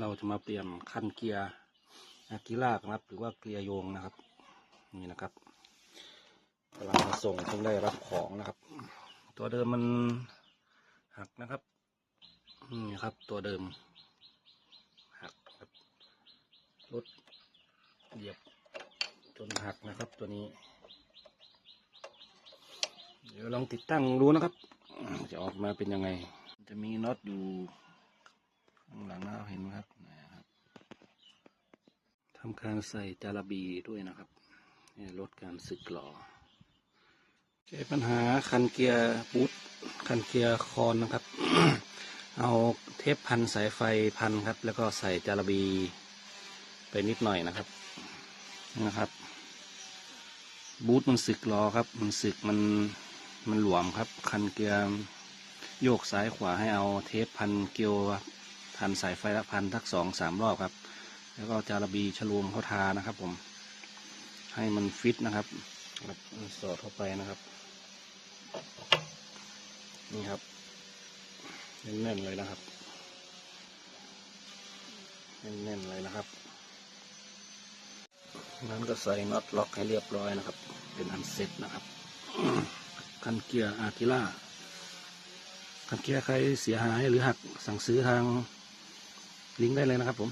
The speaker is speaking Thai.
เราจะมาเปลี่ยนคันเกียร์อากิล่าครับ หรือว่าเกียร์โยงนะครับ นี่นะครับกำลังมาส่งเพิ่งได้รับของนะครับ ตัวเดิมมันหักนะครับนี่ครับ ตัวเดิมหักครับรถเหยียบจนหักนะครับตัวนี้ เดี๋ยวลองติดตั้งดูนะครับ จะออกมาเป็นยังไง จะมีน็อตอยู่ หลังนะเห็นไหมครับนะครับทำการใส่จาระบีด้วยนะครับลดการสึกหล่อแก้ปัญหาคันเกียร์บูทคันเกียร์คอนนะครับ เอาเทปพันสายไฟพันครับ แล้วก็ใส่จาระบีไปนิดหน่อยนะครับนะครับบูทมันสึกล้อครับ มันสึกมันมันหลวมครับ คันเกียร์โยกซ้ายขวาให้เอาเทปพันเกียวครับ พันสายไฟละพันทักสองสามรอบครับ แล้วก็จาระบีฉลวมเขาทานะครับ ผม ให้มันฟิตนะครับครับสอดเข้าไปนะครับ นี่ครับแน่นๆเลยนะครับแน่นๆเลยนะครับนั้นก็ใส่น็อตล็อกให้เรียบร้อยนะครับ เป็นอันเสร็จนะครับคันเกียร์อากิล่าคันเกียร์ใครเสียหายหรือหักสั่งซื้อทาง ลิงก์ได้เลยนะครับผม